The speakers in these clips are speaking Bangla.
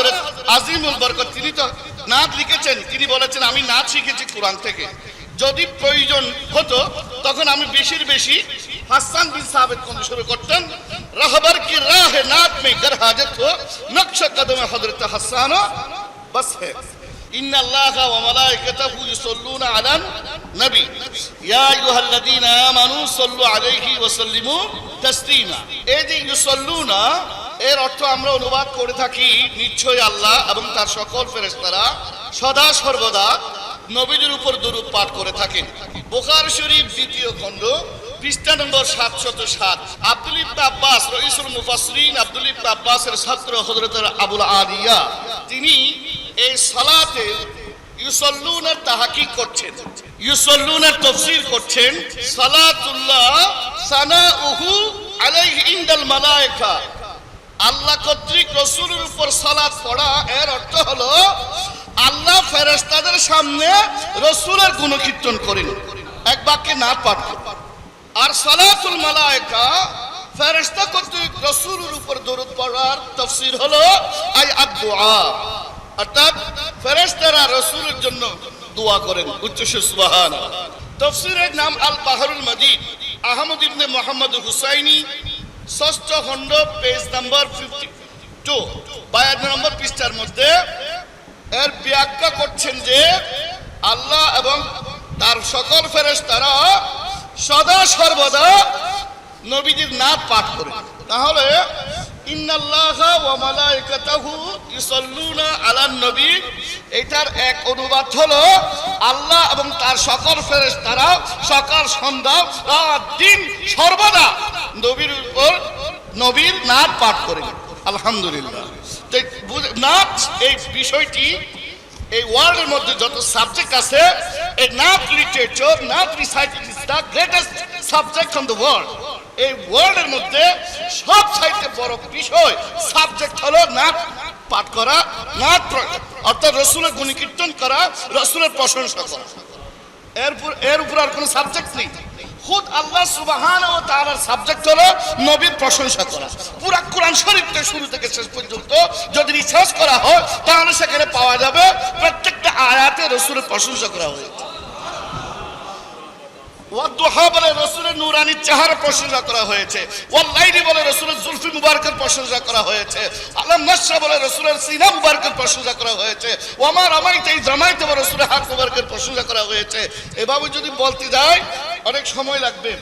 হজরত আজিমুল বরকত তিনি তো নাচ লিখেছেন তিনি বলেছেন আমি নাচ শিখেছি কোরআন থেকে যদি প্রয়োজন হতো তখন আমি বেশির বেশি হাসান বিন সাহেব কোন শুরু করতেন রাহবার কি রাহ নাচ মে গর হাজত হো নকশ কদমে হজরত হাসান বস है إن الله وملائكته يصلون على النبي يا أيها الذين آمنوا صلوا عليه وسلموا تسليما এই যে ইউসল্লুনা এর অর্থ আমরা অনুবাদ করে থাকি, নিশ্চয়ই আল্লাহ এবং তার সকল ফেরেস্তারা সদা সর্বদা নবীদের উপর দরুদ পাঠ করে থাকেন। বোকার শরীফ দ্বিতীয় খণ্ড, পৃষ্ঠা নম্বর সাতশত সাত। আব্দুল ইবনে আব্বাস, রইসুল মুফাসরিন আব্দুল আব্বাসের ছাত্র হযরত আবুল আলিয়া তিনি এই সালাতের ইউসল্লুনের তাহাকিক করছেন। ইউসল্লুনের তফসির করছেন, সালাতুল্লাহ সানাউহু আলাইহি ইনদাল মালায়েকা। আল্লাহ কর্তৃক রসুলের উপর সালাদ পড়া, এর অর্থ হলো, আল্লাহ ফেরেশতাদের সামনে রসুলের গুণকীর্তন করেন। এক বাক্যে না পাঠ আর সালাতুল মালায়েকা, ফেরেশতা কর্তৃক রসুলের উপর দরুদ পড়ার তফসির হলো, আই আদুআ অর্থাৎ ফেরেশতারা রসুলের জন্য দোয়া করেন, উচ্চ সুবহান তফসিরের নাম আল বাহরুল মজিদ। আহমদ ইবনে মোহাম্মদ হুসাইনি ষষ্ঠ খণ্ড পেজ নাম্বার ফিফটি টু বায়ান্ন নম্বর পৃষ্ঠার মধ্যে এর ব্যাখ্যা করছেন যে আল্লাহ এবং তার সকল ফেরেস তারা সদা সর্বদা নবীজির নাম পাঠ করে তাহলে এটার এক অনুবাদ হলো, আল্লাহ এবং তার সকল ফেরেশতারা সকাল, সন্ধ্যা, রাত, দিন সর্বদা নবীর উপর নবীর নাচ পাঠ করেন। আলহামদুলিল্লাহ। নাচ, এই বিষয়টি, এই ওয়ার্ল্ডের মধ্যে যত সাবজেক্ট আছে, এই নাচ লিটারেচার, নাচ reciting is the greatest subject on the world. এই ওয়ার্ল্ডের মধ্যে সব চাইতে বড় বিষয় সাবজেক্ট হলো নাচ, পাঠ করা, নাচ অর্থাৎ রসুলের গুণকীর্তন করা, রসুলের প্রশংসা করা। এর উপর এর উপর আর কোনো সাবজেক্ট নেই। খুদ আল্লাহ সুবাহান ও তার সাবজেক্ট হলো নবীর প্রশংসা করা। পুরা কোরআন শরীফটা শুরু থেকে শেষ পর্যন্ত যদি রিসার্চ করা হয়, তাহলে সেখানে পাওয়া যাবে প্রত্যেকটা আয়াতে রসুলের প্রশংসা করা হয়েছে। বলে রসুলের প্রশংসা করা হয়েছে। বলে প্রশংসা করা হয়েছে। বলে প্রশংসা করা হয়েছে। জামাইতে বলে হাত প্রশংসা করা হয়েছে। এভাবে যদি বলতে যাই, অনেক সময় লাগবে।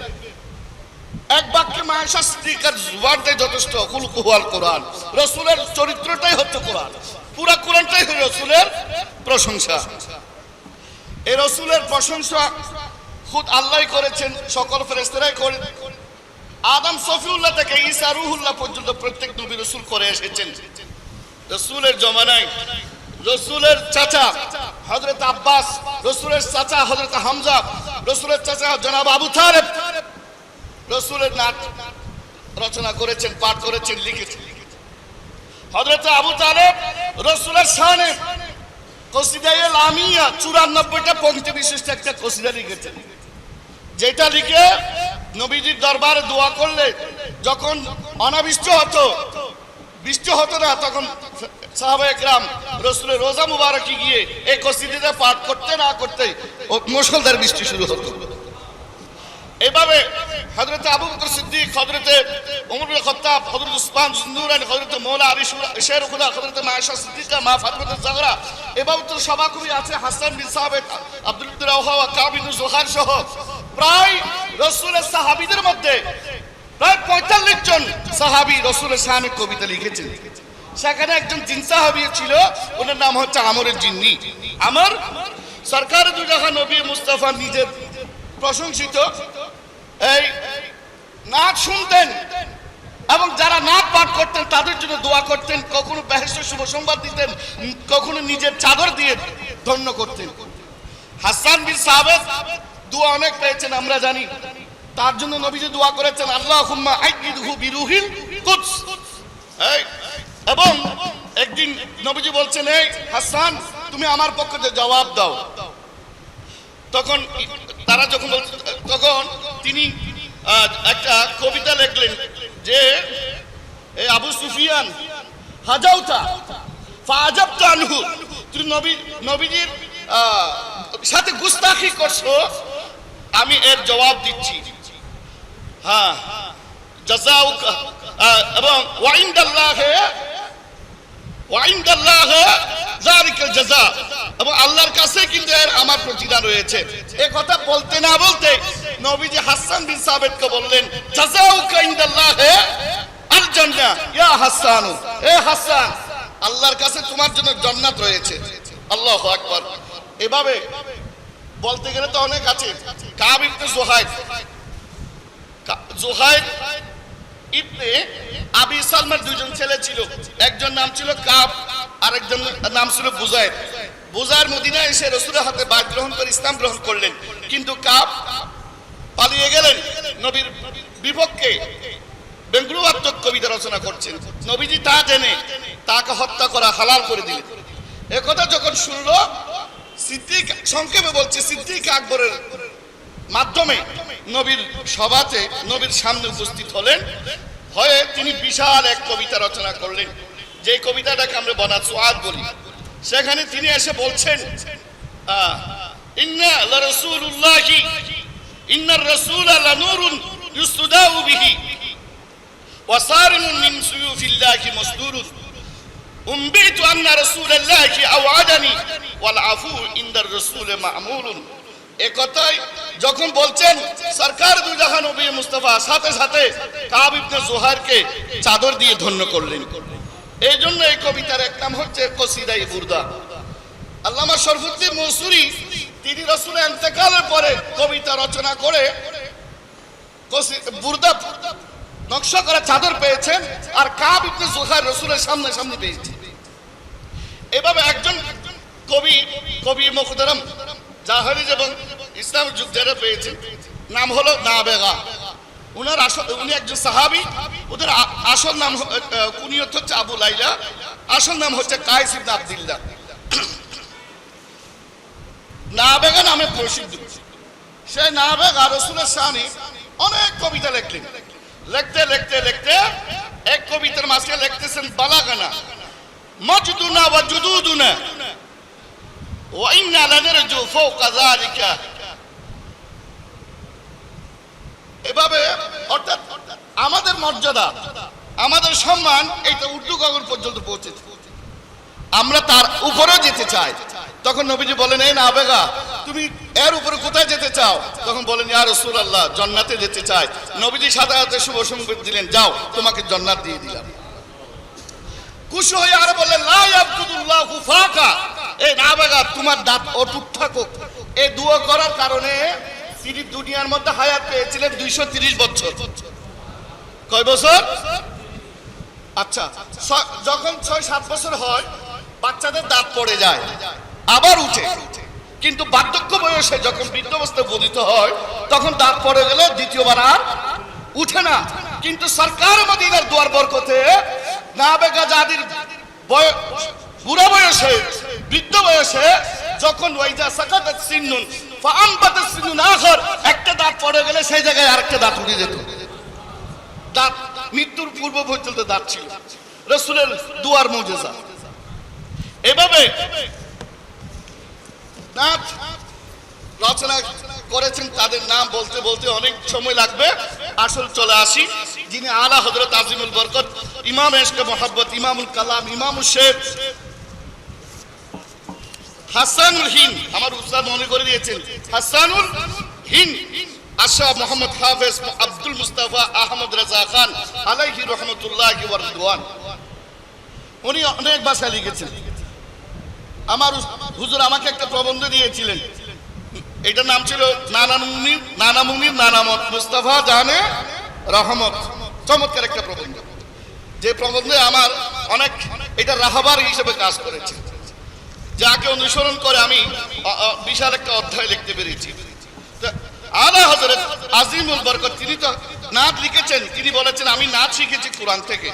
এক বাক্যে মায়েশা স্ত্রীকার জুবানটাই যথেষ্ট হুল কুহাল কোরআন। রসুলের চরিত্রটাই হচ্ছে কোরআন। পুরা কোরআনটাই রসুলের প্রশংসা। এই রসুলের প্রশংসা খুদ আল্লাহ করেছেন, সকল ফেরেস্তারাই করে আদম সফিউল্লাহ থেকে ঈসা রুহুল্লাহ পর্যন্ত প্রত্যেক নবী রসুল করে এসেছেন। রসুলের জমানায়, রসুলের চাচা হজরত আব্বাস, রসুলের চাচা হজরত হামজা, রসুলের চাচা জনাব আবু তালেব, রসুলের নাট রচনা করেছেন, পাঠ করেছেন, লিখেছেন। হজরত আবু তালেব রসুলের শানে কসিদায়ে লামিয়া চুরানব্বইটা পঙ্ক্তি বিশিষ্ট একটা কসিদা লিখেছেন। যেটা লিখে নবীজির দরবারে দোয়া করলে, যখন অনাবৃষ্টি হতো, বৃষ্টি হতো না, তখন সাহাবা একরাম রসুলের রোজা মুবারকি গিয়ে এই কসিদিটা পাঠ করতে না করতে ও মুসলধার বৃষ্টি শুরু হতো। এভাবে হজরত আবু বকর সিদ্দিক হজরতে বিন খাত্তাব হজরত উসমান জুন্নুরান হজরত মৌলা আলী শের খুদা হজরত মায়েশা সিদ্দিকা, মা ফাতিমা জাগরা এভাবে তো সভা আছে হাসান বিন সাহেব আব্দুল রাওহা কাবিন জোহার সহ প্রায় রসুলের সাহাবীদের মধ্যে প্রায় পঁয়তাল্লিশ জন সাহাবী রসুলের সামনে কবিতা লিখেছেন। সেখানে একজন তিন সাহাবী ছিল, ওনার নাম হচ্ছে আমরের জিন্নি। আমর সরকার দুজাহা নবী মুস্তাফা নিজের প্রশংসিত। এই নাচ শুনতেন এবং যারা নাচ পাঠ করতেন, তাদের জন্য দোয়া করতেন, কখনো বেহেস্ত শুভ সংবাদ দিতেন, কখনো নিজের চাদর দিয়ে ধন্য করতেন। হাসান বিন সাবেদ দোয়া অনেক পেয়েছেন, আমরা জানি। তার জন্য নবীজি দোয়া করেছেন আল্লাহ হুম্মা আইকিদহু বিরুহিল কুদস। এবং একদিন নবীজি বলছেন, এই হাসান, তুমি আমার পক্ষে যে জবাব দাও। তখন তারা যখন তখন তিনি একটা কবিতা লিখলেন যে আবু সুফিয়ান, হাজাউতা ফাজাব আনহু। তুমি নবী, নবীজির সাথে গুস্তাখি করছ আমি এর জবাব দিচ্ছি। হ্যাঁ। এবং আল্লাহর কাছে কিন্তু কথা বলতে না বলতে নবীজি হাসান। এ হাসান, আল্লাহর কাছে তোমার জন্য জান্নাত রয়েছে। আল্লাহ আকবার। এভাবে বলতে গেলে তো অনেক আছে। কাব ইবনে ইবনে আবি সালমার দুইজন ছেলে ছিল। একজন নাম ছিল কাব, আরেকজন নাম ছিল বুজাইর। মদিনা এসে রসুলের হাতে বাদ গ্রহণ করে ইসলাম গ্রহণ করলেন। কিন্তু কাব পালিয়ে গেলেন। নবীর বিপক্ষে ব্যঙ্গুরাত্মক কবিতা রচনা করছেন। নবীজি তা জেনে তাকে হত্যা করা হালাল করে দিলেন। একথা যখন শুনলো সিদ্দিক, সংক্ষেপে বলছে, সিদ্দিক আকবরের মাধ্যমে নবীর সভাতে, নবীর সামনে উপস্থিত হলেন। হয়ে তিনি বিশাল এক কবিতা রচনা করলেন। যে কবিতাটাকে আমরা বনা সোয়াদ বলি, সেখানে তিনি এসে বলছেন ইন্না লারাসূলুল্লাহি ইন্নার রাসূলা লানূরুন ইউসতাদাউ বিহি ওয়াসারিমুন মিন সুয়ুফিল্লাহি মাসদুরুন। أنبئت أن رسول الله أوعدني والعفو عند الرسول معمول একথাই যখন বলছেন সরকার দুজাহান নবী মুস্তাফা সাথে সাথে কাব ইবনে জোহারকে চাদর দিয়ে ধন্য করলেন এই জন্য এই কবিতার এক নাম হচ্ছে কসিদাই বুরদা আল্লামা শরফুদ্দিন মনসুরি তিনি রসুলের ইন্তেকালের পরে কবিতা রচনা করে কসি- বুরদা নকশা করা চাদর পেয়েছেন আর কাব ইবনে জোহার রসুলের সামনে সামনে পেয়েছে এভাবে একজন কবি কবি মুখতারাম জাহারিজ এবং ইসলাম যুগ যারা পেয়েছেন, নাম হলো নাবেগা। উনার আসল, উনি একজন সাহাবি, ওদের আসল নাম কুনিয়ত হচ্ছে আবু লাইলা, আসল নাম হচ্ছে কায়েস ইবনে আব্দুল্লাহ। নাবেগা নামে প্রসিদ্ধ। সে নাবেগা রসুলের শানি অনেক কবিতা লিখলেন। লিখতে লিখতে লিখতে এক কবিতার মাঝে লিখতেছেন বালাগানা। মজদুনা ওয়া জুদুদুনা। ওয়া ইন্না লানারজু ফাওকা যালিকা। এভাবে, অর্থাৎ আমাদের মর্যাদা, আমাদের সম্মান, এইটা উর্দু গগন পর্যন্ত পৌঁছেছে। আমরা তার উপরেও যেতে চাই। তখন নবীজি বলেন, এই না আবেগা তুমি এর উপরে কোথায় যেতে চাও? তখন বলেন, ইয়া রাসূলুল্লাহ, জান্নাতে যেতে চাই। নবীজি সাথে শুভ সংবাদ দিলেন, যাও, তোমাকে জান্নাত দিয়ে দিলাম। খুশি হয়ে আর বললেন, লা ইয়াবদুল্লাহু ফাকা। এই না বাগা তোমার দাঁত অটুট থাকুক। এই দুয়া করার কারণে তিনি দুনিয়ার মধ্যে হায়াত পেয়েছিলেন দুইশো তিরিশ বছর। কয় বছর? আচ্ছা যখন ছয় সাত বছর হয়, বাচ্চাদের দাঁত পড়ে যায়, আবার উঠে। কিন্তু বার্ধক্য বয়সে যখন বৃদ্ধাবস্থা বোধিত হয়, তখন দাঁত পড়ে গেলে দ্বিতীয়বার আর উঠে না। কিন্তু সরকার মদিনার দুয়ার বরকতে না বেগা জাদির বুড়া বয়সে, বৃদ্ধ বয়সে যখন ওইজা সাকাতাত সিন্নুন ফাআনবাতাত সিন্নুন আখর, একটা দাঁত পড়ে গেলে সেই জায়গায় আরেকটা দাঁত উঠে যেত। দাঁত মৃত্যুর পূর্ব পর্যন্ত দাঁত ছিল। রসুলের দুয়ার মজেজা। এভাবে দাঁত রচনা করেছেন, তাদের নাম বলতে বলতে অনেক সময় লাগবে। আসল চলে আসি। যিনি আলা হজরত আজিমুল বরকত, ইমাম এশকে মোহাব্বত, ইমামুল কালাম, ইমামুল শেখ। হাসানুল হিন আমার উস্তাদ মনে করে দিয়েছেন। হাসানুল হিন আশরাফ মোহাম্মদ হাফেজ আব্দুল মুস্তাফা আহমদ রাজা খান, আলাইহি রহমতুল্লাহ ওয়ারদওয়ান উনি অনেক ভাষায় লিখেছেন। আমার হুজুর আমাকে একটা প্রবন্ধ দিয়েছিলেন। এটার নাম ছিল নানা মুনির নানা মুনির নানা মত মুস্তাফা জাহানে রহমত। চমৎকার একটা প্রবন্ধ। যে প্রবন্ধে আমার অনেক এটা রাহাবার হিসেবে কাজ করেছে। যাকে অনুসরণ করে আমি বিশাল একটা অধ্যায় লিখতে পেরেছি। আলা হজরত আজিমুল বরকত, তিনি তো নাচ লিখেছেন। তিনি বলেছেন, আমি নাচ শিখেছি কোরআন থেকে।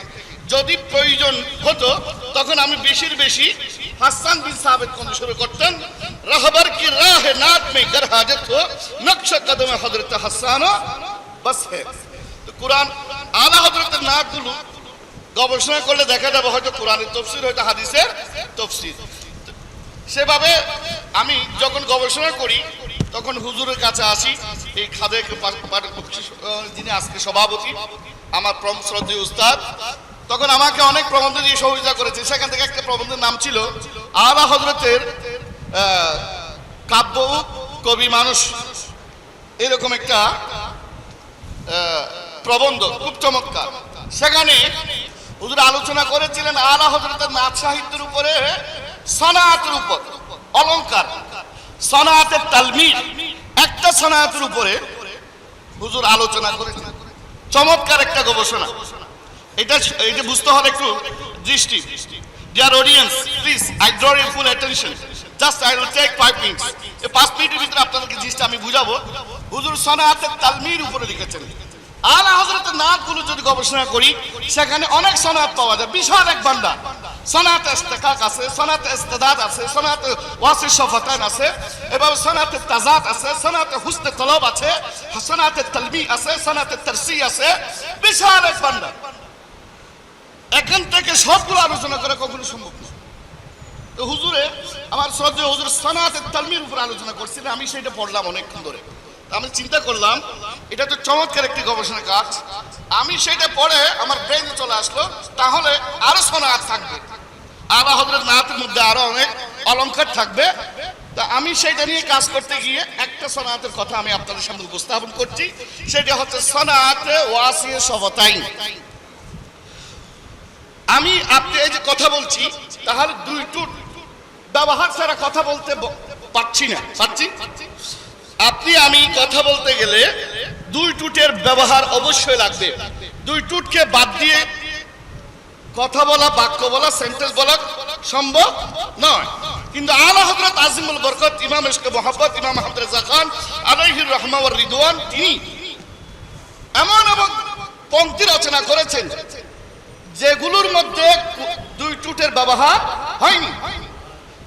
যদি প্রয়োজন হতো, তখন আমি বেশির বেশি হাসান বিন সাহেব অনুসরণ করতেন। রাহবার কি রাহে নাচ মে গর হাজত হো, নকশা কদমে হজরত হাসান বাস হে। তো কোরআন আলা হজরতের নাচগুলো গবেষণা করলে দেখা যাবে হয়তো কোরআনের তফসির হয়তো হাদিসের তফসির। সেভাবে আমি যখন গবেষণা করি, তখন হুজুরের কাছে আসি, এই খাদে যিনি আজকে সভাপতি, আমার প্রম শ্রদ্ধেয় উস্তাদ তখন আমাকে অনেক প্রবন্ধ দিয়ে সহযোগিতা করেছে। সেখান থেকে একটা প্রবন্ধের নাম ছিল, আলা হজরতের কাব্য কবি মানুষ। এরকম একটা প্রবন্ধ, খুব চমৎকার। সেখানে হুজুর আলোচনা করেছিলেন আলা হজরতের নাচ সাহিত্যের উপরে, সনাতের উপর অলঙ্কার সনাতের তালমির, একটা সনাতের উপরে হুজুর আলোচনা করেছেন। চমৎকার একটা গবেষণা। এটা এটা বুঝতে হলে একটু দৃষ্টি। Dear audience please I draw your full attention just I will take five minutes এই পাঁচ মিনিটের ভিতরে আপনাদেরকে জিনিসটা আমি বুঝাবো। হুজুর সনাতের তালমির উপরে লিখেছেন। আলা হজরতের নাথগুলো যদি গবেষণা করি, সেখানে অনেক সনাত পাওয়া যায়। বিশাল এক ভান্ডার সনাত ইস্তেকাক আছে সনাত ইস্তেদাদ আছে সনাত ওয়াসি শফাতান আছে, এবং সনাত তাজাত আছে সনাত হুসনে তলব আছে সনাত তালমি আছে সনাত তারসি আছে। বিশাল এক ভান্ডার এখান থেকে সবগুলো আলোচনা করা কখনো সম্ভব না। তো হুজুরে, আমার শ্রদ্ধেয় হুজুর সনাতের তালমির উপর আলোচনা করছিলেন আমি সেটা পড়লাম অনেকক্ষণ ধরে। আমি চিন্তা করলাম, এটা তো চমৎকার একটি গবেষণা কাজ। আমি সেটা পড়ে আমার ব্রেনে চলে আসলো, তাহলে আরও সনাত থাকবে। আলা হজরত নাথের মধ্যে আরও অনেক অলঙ্কার থাকবে। তা আমি সেটা নিয়ে কাজ করতে গিয়ে একটা সনাতের কথা আমি আপনাদের সামনে উপস্থাপন করছি, সেটা হচ্ছে সনাতে ওয়াসিয়ে সবতাইন আমি আপনি এই যে কথা বলছি, তাহলে দুই টুট ব্যবহার ছাড়া কথা বলতে পারছি না। পারছি? আপনি আমি কথা বলতে গেলে দুই টুটের ব্যবহার অবশ্যই লাগবে। দুই টুটকে বাদ দিয়ে কথা বলা, বাক্য বলা সেন্টেন্স বলা সম্ভব নয়। কিন্তু আলা হযরত আজিমুল বরকত, ইমাম ইশকে মোহাম্মদ ইমাম আহমদ রেজা খান আলাইহির রহমা ওয়ার রিদওয়ান, তিনি এমন এমন পঙ্ক্তি রচনা করেছেন যেগুলোর মধ্যে দুই টুটের ব্যবহার হয়নি।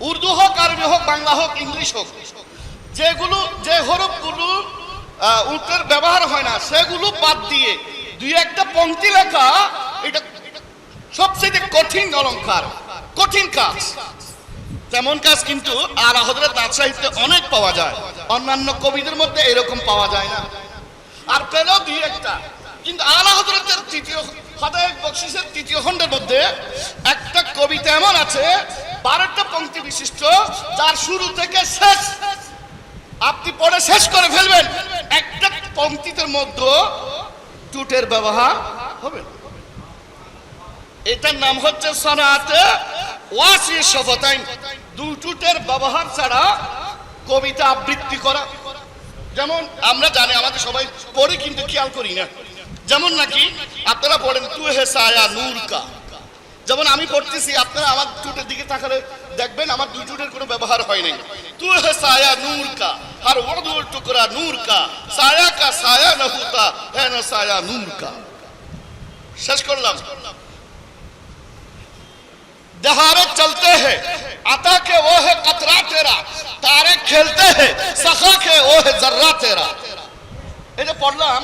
উর্দু হোক, আরবি হোক, বাংলা হোক, ইংলিশ হোক, যেগুলো, যে হরফগুলো উটের ব্যবহার হয় না, সেগুলো বাদ দিয়ে দুই একটা পঙ্ক্তি লেখা, এটা সবচেয়ে কঠিন অলঙ্কার কঠিন কাজ। তেমন কাজ কিন্তু আর হজরত সাহিত্যে অনেক পাওয়া যায়, অন্যান্য কবিদের মধ্যে এরকম পাওয়া যায় না। আর পেলেও দুই একটা, কিন্তু আলা হজরতের তৃতীয় হদায়ক বকশিসের তৃতীয় খণ্ডের মধ্যে একটা কবিতা এমন আছে, বারোটা পঙ্ক্তি বিশিষ্ট, যার শুরু থেকে শেষ। আপনি পড়ে শেষ করে ফেলবেন। একটা পঙ্ক্তিতে মধ্যে টুটের ব্যবহার হবে এটার নাম হচ্ছে সনাতে ওয়াসি শফতাইন দুই টুটের ব্যবহার ছাড়া কবিতা আবৃত্তি করা। যেমন আমরা জানি, আমাদের সবাই পড়ি কিন্তু খেয়াল করি না। যেমন নাকি আপনারা পড়েন তু হে সায়া নূর কা যেমন আমি পড়তেছি আপনারা আমার টুটের দিকে তাকালে দেখবেন আমার দুই টুটের কোনো ব্যবহার হয় নাই তু হে সায়া নূর কা আর ওদুর টুকরা নূর কা সায়া কা সায়া না হুতা হে না সায়া নূর কা শেষ করলাম दहाड़े चलते हैं अता के वो है कतरा तेरा तारे खेलते हैं सखा के वो है जर्रा तेरा এটা পড়লাম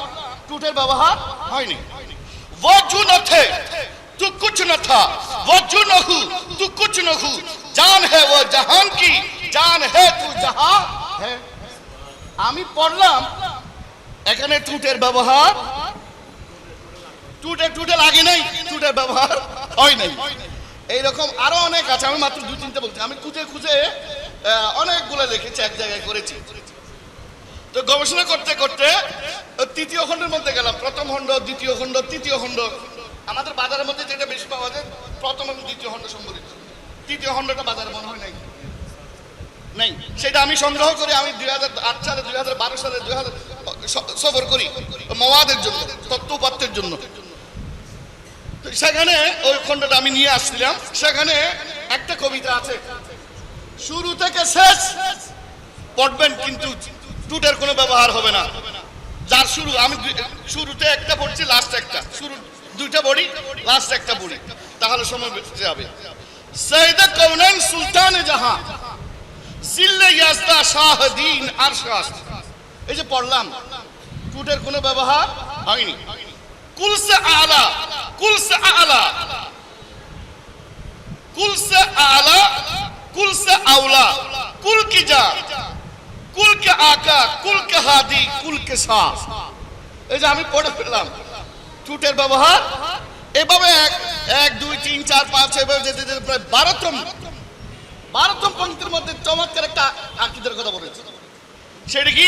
টুটের ব্যবহার হয়নি ওয়াজু নথে তু কুছ ন থা ওয়াজু নহু তু কুছ নহু জান হে ও জাহান কি জান হে তু হে আমি পড়লাম এখানে টুটের ব্যবহার টুটে টুটে লাগে নাই টুটের ব্যবহার হয় নাই এইরকম আরও অনেক আছে, আমি মাত্র দু তিনটে বলছি। আমি খুঁজে খুঁজে অনেকগুলো লিখেছি, এক জায়গায় করেছি। তো গবেষণা করতে করতে তৃতীয় খণ্ডের মধ্যে গেলাম। প্রথম খণ্ড, দ্বিতীয় খণ্ড, তৃতীয় খণ্ড। আমাদের বাজারের মধ্যে যেটা বেশি পাওয়া যায়, প্রথম এবং দ্বিতীয় খণ্ড সম্বলিত। তৃতীয় খণ্ডটা বাজারে মনে হয় নাই। নাই। সেটা আমি সংগ্রহ করে, আমি দুই হাজার আট সালে, দুই হাজার বারো সালে, দুই হাজার সফর করি, মওয়াদের জন্য তত্ত্বপাত্রের জন্য। সেখানে ওই খণ্ডটা আমি নিয়ে আসছিলাম। সেখানে একটা কবিতা আছে, শুরু থেকে শেষ পড়বেন কিন্তু টুটের কোনো ব্যবহার হবে না। যার শুরু, আমি শুরুতে একটা পড়ছি লাস্ট একটা। শুরু দুইটা বড়ি লাস্ট একটা বড়ি তাহলে সময় বেঁচে যাবে। সৈয়দা কৌনান সুলতান জাহান, জিল্লে ইয়াজদা শাহদিন আর শাহ এই যে পড়লাম, টুটের কোনো ব্যবহার হয়নি। কুলসে আলা কুলসে আলা। কুলসে আলা, কুলসে আউলা। কুল কি যা? कुल की जा কুল কে আকা কুল কে হাদি কুল কে শাহ এই যে আমি পড়ে ফেললাম টুটের ব্যবহার এভাবে এক এক দুই তিন চার পাঁচ এভাবে যেতে যেতে প্রায় বারোতম বারোতম পঙ্ক্তির মধ্যে চমৎকার একটা আকিদের কথা বলেছে সেটা কি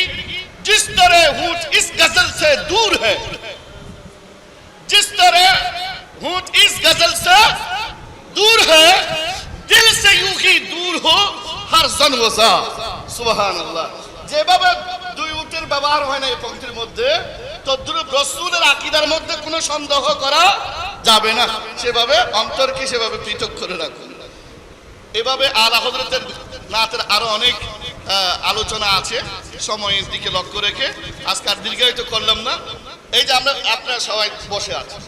जिस तरह ऊंट इस गजल से दूर है जिस तरह ऊंट इस गजल से दूर है दिल से यूं ही दूर हो हर जन वसा আল্লাহ যেভাবে দুই উটের ব্যবহার হয় না এই পঙ্ক্তির মধ্যে, তদ্রুপ রসুলের আকিদার মধ্যে কোনো সন্দেহ করা যাবে না। সেভাবে অন্তরকে সেভাবে পৃথক করে রাখুন। এভাবে আলা হজরতের নাতের আরও অনেক আলোচনা আছে। সময়ের দিকে লক্ষ্য রেখে আজকে আর দীর্ঘায়িত করলাম না। এই যে আমরা, আপনারা সবাই বসে আছি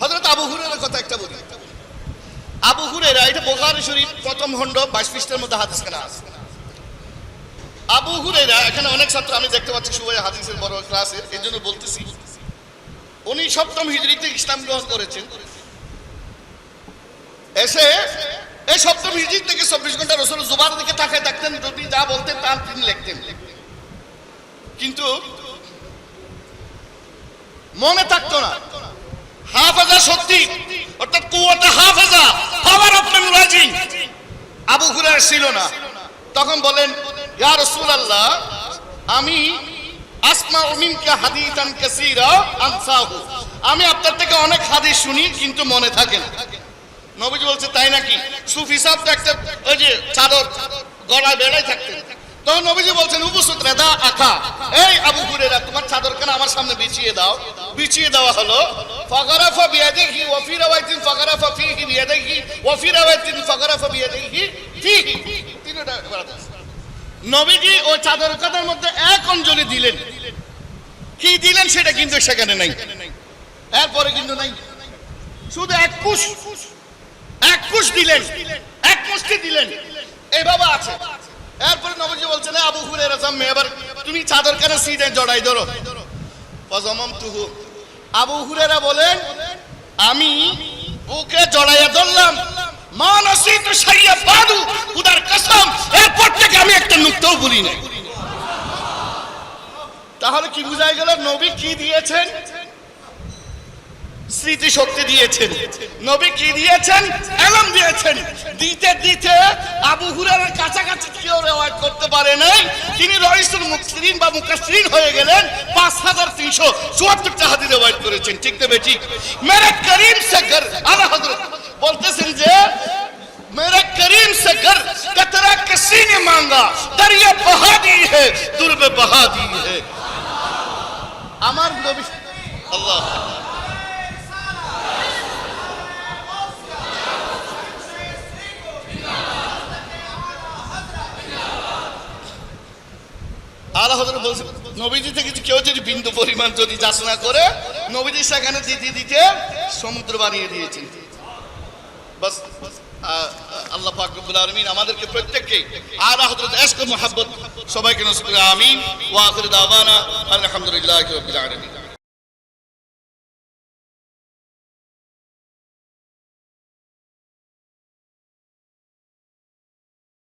হজরত আবু হুরের কথা একটা বলি। আবু হুরেরা এটা বোখারি শরীফ, প্রথম খণ্ড, বাইশ পৃষ্ঠের মধ্যে হাদিস কেনা আছে। আবু হুরেরা এখানে অনেক ছাত্র আমি দেখতে পাচ্ছি, সুবাই হাদিসের বড় ক্লাসের, এই জন্য বলতেছি। উনি সপ্তম হিজড়িতে ইসলাম গ্রহণ করেছেন। এসে, এই সপ্তম হিজড়ি থেকে চব্বিশ ঘণ্টা রসুল জুবার দিকে তাকায় থাকতেন যদি যা বলতেন তা তিনি লিখতেন। কিন্তু মনে থাকতো না। হাফেজা সত্যি অর্থাৎ কুয়াটা মেমোরাইজিং আবু হুরায়রা ছিল না। তখন বলেন, ইয়া রাসূলুল্লাহ, আমি আসমা মিনকা হাদিতান কাসীরা আনসাহু। আমি আপনার থেকে অনেক হাদিস শুনি, কিন্তু মনে থাকে না। নবীজি বলছে, তাই নাকি? সুফি সাহেব তো একটা ওই যে চাদর গলায় বেড়াই থাকতেন। তখন নবীজি বলছেন উপসুত রেদা আখা। এই আবু হুরেরা তোমার চাদর কেন আমার সামনে বিছিয়ে দাও। বিছিয়ে দেওয়া হলো। ফাগারাফা ফাগারাফা ফাগারাফা তিনটা নবীজি ও মধ্যে এক অঞ্জলি দিলেন। কি দিলেন সেটা কিন্তু সেখানে নাই। এরপরে কিন্তু নাই। শুধু এক কুশ এক কুশ দিলেন। এক মুষ্টি দিলেন। এইভাবে আছে। এরপরে নবজি বলছেন, "এ আবু হুরেরা জাম্মে এবার তুমি চাদর কেন সিটে জড়াই ধরো? ফজমম তুহু। আবু হুরেরা বলেন, আমি বুকে জড়াইয়া ধরলাম। মা নসিত সাইয়া বাদু, খুদার কসম, এরপর থেকে আমি একটা নুক্তাও বলি নাই। তাহলে কি বুঝাই গেল, নবী কি দিয়েছেন? স্মৃতিশক্তি দিয়েছেন। নবী কি দিয়েছেন? এলম দিয়েছেন। দিতে দিতে আবু হুরার কাছাকাছি কেউ রেওয়াজ করতে পারে নাই। তিনি রহিসুল মুসলিম বা মুকাসরিন হয়ে গেলেন পাঁচ হাজার তিনশো চুয়াত্তর হাতি রেওয়াজ করেছেন। ঠিক তবে ঠিক মেরে করিম শেখর আলা হজরত বলতেছেন যে মেরে করিম শেখর কতরা کترا کسی نے مانگا دریا بہا دی ہے درب بہا دی ہے امر নবীজি থেকে কেউ যদি বিন্দু পরিমাণ যদি যাচনা করে, নবীজি সেখানে দিতে দিতে সমুদ্র বানিয়ে দিয়েছেন। বাস আল্লাহ পাক আলমিন আমাদেরকে প্রত্যেককে আর হজরত ও মুহাব্বত, সবাইকে নসিব করে আমিন, ওয়া আখির দাওয়ানা, আলহামদুলিল্লাহি রাব্বিল আলামিন।